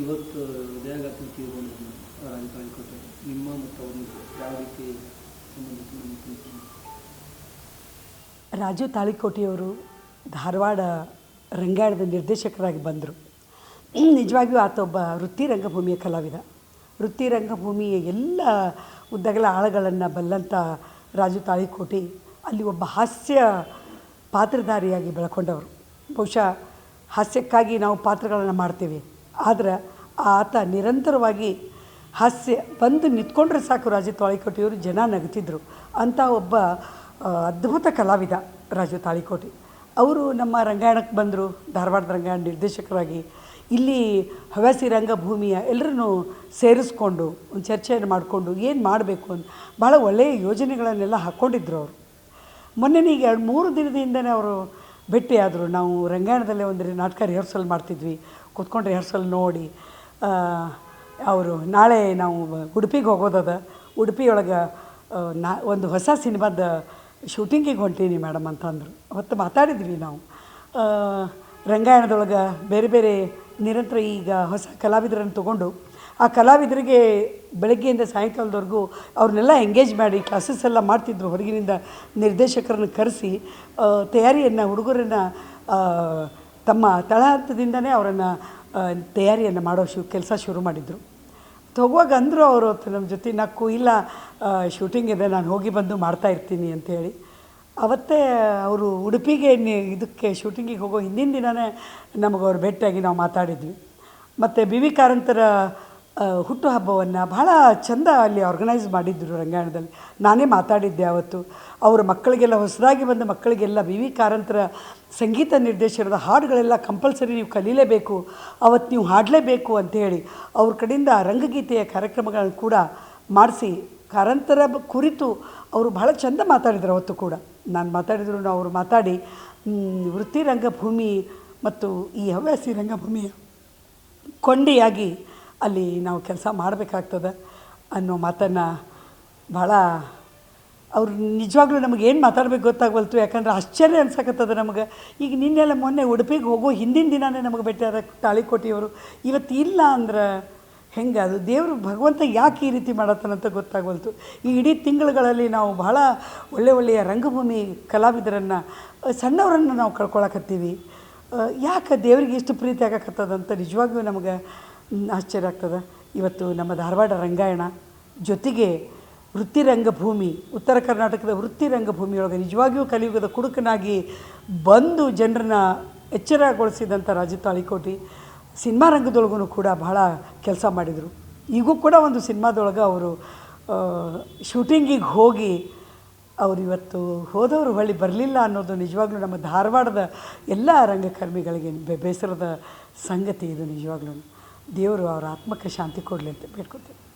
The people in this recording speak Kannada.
ಇವತ್ತು ಉದಯಾಘಾತ ತೀರ್ಕೊಂಡು ರಾಜಕಾರಣ ನಿಮ್ಮ ಮತ್ತು ಯಾವ ರೀತಿ ಸಂಬಂಧಿಸಿದ ಸಂಬಂಧ ರಾಜು ತಾಳಿಕೋಟೆಯವರು ಧಾರವಾಡ ರಂಗಾಯಣದ ನಿರ್ದೇಶಕರಾಗಿ ಬಂದರು. ನಿಜವಾಗಿಯೂ ಆತ ಒಬ್ಬ ವೃತ್ತಿ ರಂಗಭೂಮಿಯ ಕಲಾವಿದ. ವೃತ್ತಿ ರಂಗಭೂಮಿಯ ಎಲ್ಲ ಉದ್ದಗಲ ಆಳಗಳನ್ನು ಬಲ್ಲಂಥ ರಾಜು ತಾಳಿಕೋಟೆ ಅಲ್ಲಿ ಒಬ್ಬ ಹಾಸ್ಯ ಪಾತ್ರಧಾರಿಯಾಗಿ ಬೆಳಕೊಂಡವರು. ಬಹುಶಃ ಹಾಸ್ಯಕ್ಕಾಗಿ ನಾವು ಪಾತ್ರಗಳನ್ನು ಮಾಡ್ತೇವೆ. ಆದರೆ ಆತ ನಿರಂತರವಾಗಿ ಹಾಸ್ಯ ಬಂದು ನಿಂತ್ಕೊಂಡ್ರೆ ಸಾಕು ರಾಜು ತಾಳಿಕೋಟೆಯವರು ಜನ ನಗ್ತಿದ್ರು. ಅಂಥ ಒಬ್ಬ ಅದ್ಭುತ ಕಲಾವಿದ ರಾಜು ತಾಳಿಕೋಟೆ. ಅವರು ನಮ್ಮ ರಂಗಾಯಣಕ್ಕೆ ಬಂದರು, ಧಾರವಾಡದ ರಂಗಾಯಣ ನಿರ್ದೇಶಕರಾಗಿ. ಇಲ್ಲಿ ಹವ್ಯಾಸಿ ರಂಗಭೂಮಿಯ ಎಲ್ಲರನ್ನೂ ಸೇರಿಸ್ಕೊಂಡು, ಒಂದು ಚರ್ಚೆಯನ್ನು ಮಾಡಿಕೊಂಡು ಏನು ಮಾಡಬೇಕು ಅಂತ ಭಾಳ ಒಳ್ಳೆಯ ಯೋಜನೆಗಳನ್ನೆಲ್ಲ ಹಾಕ್ಕೊಂಡಿದ್ರು ಅವರು. ಮೊನ್ನೆ ಈಗ ಎರಡು ಮೂರು ದಿನದಿಂದನೇ ಅವರು ಭೇಟಿಯಾದರು ನಾವು ರಂಗಾಯಣದಲ್ಲೇ ಒಂದು ನಾಟಕ ರಿಹರ್ಸಲ್ ಮಾಡ್ತಿದ್ವಿ. ಕೂತ್ಕೊಂಡು ರಿಹರ್ಸಲ್ ನೋಡಿ ಅವರು ನಾಳೆ ನಾವು ಉಡುಪಿಗೆ ಹೋಗೋದದ. ಉಡುಪಿಯೊಳಗೆ ನಾ, ಒಂದು ಹೊಸ ಸಿನಿಮಾದ ಶೂಟಿಂಗಿಗೆ ಹೊಂಟೀನಿ ಮೇಡಮ್ ಅಂತಂದರು. ಅವತ್ತು ಮಾತಾಡಿದ್ವಿ ನಾವು. ರಂಗಾಯಣದೊಳಗೆ ಬೇರೆ ಬೇರೆ ನಿರಂತರ ಈಗ ಹೊಸ ಕಲಾವಿದರನ್ನು ತೊಗೊಂಡು ಆ ಕಲಾವಿದರಿಗೆ ಬೆಳಗ್ಗೆಯಿಂದ ಸಾಯಂಕಾಲದವರೆಗೂ ಅವ್ರನ್ನೆಲ್ಲ ಎಂಗೇಜ್ ಮಾಡಿ ಕ್ಲಾಸಸ್ ಎಲ್ಲ ಮಾಡ್ತಿದ್ರು ಹೊರಗಿನಿಂದ ನಿರ್ದೇಶಕರನ್ನು ಕರೆಸಿ ತಯಾರಿಯನ್ನು, ಹುಡುಗರನ್ನು ತಮ್ಮ ತಳಹಂತದಿಂದನೇ ಅವರನ್ನು ತಯಾರಿಯನ್ನು ಮಾಡೋ ಶು, ಕೆಲಸ ಶುರು ಮಾಡಿದರು. ಹೋಗುವಾಗ ಅಂದರು ಅವರು ನಮ್ಮ ಜೊತೆ ನಕ್ಕು, ಇಲ್ಲ ಶೂಟಿಂಗ್ ಇದೆ, ನಾನು ಹೋಗಿ ಬಂದು ಮಾಡ್ತಾ ಇರ್ತೀನಿ ಅಂತೇಳಿ ಅವತ್ತೇ ಅವರು ಉಡುಪಿಗೆ ಇದಕ್ಕೆ ಶೂಟಿಂಗಿಗೆ ಹೋಗೋ ಹಿಂದಿನ ದಿನವೇ ನಮಗೆ ಅವ್ರು ಭೇಟಿಯಾಗಿ ನಾವು ಮಾತಾಡಿದ್ವಿ. ಮತ್ತು ಬಿ ವಿ ಕಾರಂತರ ಹುಟ್ಟುಹಬ್ಬವನ್ನು ಬಹಳ ಚಂದ ಅಲ್ಲಿ ಆರ್ಗನೈಸ್ ಮಾಡಿದ್ದರು ರಂಗಾಯಣದಲ್ಲಿ. ನಾನೇ ಮಾತಾಡಿದ್ದೆ ಅವತ್ತು. ಅವರ ಮಕ್ಕಳಿಗೆಲ್ಲ ಹೊಸದಾಗಿ ಬಂದ ಮಕ್ಕಳಿಗೆಲ್ಲ ವಿ ವಿ ಕಾರಂತರ ಸಂಗೀತ ನಿರ್ದೇಶನದ ಹಾಡುಗಳೆಲ್ಲ ಕಂಪಲ್ಸರಿ ನೀವು ಕಲೀಲೇಬೇಕು, ಅವತ್ತು ನೀವು ಹಾಡಲೇಬೇಕು ಅಂಥೇಳಿ ಅವ್ರ ಕಡೆಯಿಂದ ರಂಗಗೀತೆಯ ಕಾರ್ಯಕ್ರಮಗಳನ್ನು ಕೂಡ ಮಾಡಿಸಿ ಕಾರಂತರ ಕುರಿತು ಅವರು ಬಹಳ ಚಂದ ಮಾತಾಡಿದ್ರು ಅವತ್ತು ಕೂಡ. ನಾನು ಮಾತಾಡಿದ್ರು ಅವರು ಮಾತಾಡಿ ವೃತ್ತಿ ರಂಗಭೂಮಿ ಮತ್ತು ಈ ಹವ್ಯಾಸಿ ರಂಗಭೂಮಿಯ ಕೊಂಡಿಯಾಗಿ ಅಲ್ಲಿ ನಾವು ಕೆಲಸ ಮಾಡಬೇಕಾಗ್ತದೆ ಅನ್ನೋ ಮಾತನ್ನು ಭಾಳ ಅವ್ರು ನಿಜವಾಗ್ಲೂ ನಮಗೆ ಏನು ಮಾತಾಡ್ಬೇಕು ಗೊತ್ತಾಗವಲ್ತು, ಯಾಕಂದ್ರೆ ಆಶ್ಚರ್ಯ ಅನ್ಸಕತ್ತದ ನಮಗೆ. ಈಗ ನಿನ್ನೆಲ್ಲ ಮೊನ್ನೆ ಉಡುಪಿಗೆ ಹೋಗೋ ಹಿಂದಿನ ದಿನವೇ ನಮಗೆ ಭೇಟಿಯಾದ ತಾಳಿಕೋಟಿಯವರು. ಇವತ್ತು ಇಲ್ಲ ಅಂದ್ರೆ ಹೆಂಗೆ? ಅದು ದೇವರು ಭಗವಂತ ಯಾಕೆ ಈ ರೀತಿ ಮಾಡತ್ತಾನಂತ ಗೊತ್ತಾಗವಲ್ತು. ಈ ಇಡೀ ತಿಂಗಳುಗಳಲ್ಲಿ ನಾವು ಬಹಳ ಒಳ್ಳೆ ಒಳ್ಳೆಯ ರಂಗಭೂಮಿ ಕಲಾವಿದರನ್ನು ಸಣ್ಣವರನ್ನು ನಾವು ಕಳ್ಕೊಳಕತ್ತೀವಿ. ಯಾಕೆ ದೇವರಿಗೆ ಇಷ್ಟು ಪ್ರೀತಿ ಆಗಕತ್ತದಂತ ನಿಜವಾಗಿಯೂ ನಮಗೆ ಆಶ್ಚರ್ಯ ಆಗ್ತದೆ. ಇವತ್ತು ನಮ್ಮ ಧಾರವಾಡ ರಂಗಾಯಣ ಜೊತೆಗೆ ವೃತ್ತಿ ರಂಗಭೂಮಿ ಉತ್ತರ ಕರ್ನಾಟಕದ ವೃತ್ತಿ ರಂಗಭೂಮಿಯೊಳಗೆ ನಿಜವಾಗಿಯೂ ಕಲಿಯುಗದ ಕುಡುಕನಾಗಿ ಬಂದು ಜನರನ್ನ ಎಚ್ಚರಗೊಳಿಸಿದಂಥ ರಾಜು ತಾಳಿಕೋಟಿ ಸಿನಿಮಾ ರಂಗದೊಳಗೂ ಕೂಡ ಬಹಳ ಕೆಲಸ ಮಾಡಿದರು. ಈಗೂ ಕೂಡ ಒಂದು ಸಿನಿಮಾದೊಳಗೆ ಅವರು ಶೂಟಿಂಗಿಗೆ ಹೋಗಿ ಅವರು ಇವತ್ತು ಹೋದವರು ಹೊಳ್ಳಿ ಬರಲಿಲ್ಲ ಅನ್ನೋದು ನಿಜವಾಗ್ಲೂ ನಮ್ಮ ಧಾರವಾಡದ ಎಲ್ಲ ರಂಗಕರ್ಮಿಗಳಿಗೆ ಬೇಸರದ ಸಂಗತಿ ಇದು ನಿಜವಾಗ್ಲೂ ದೇವರು ಅವರ ಆತ್ಮಕ್ಕೆ ಶಾಂತಿ ಕೊಡಲಿ ಅಂತ ಬೇಡ್ಕೊತೀನಿ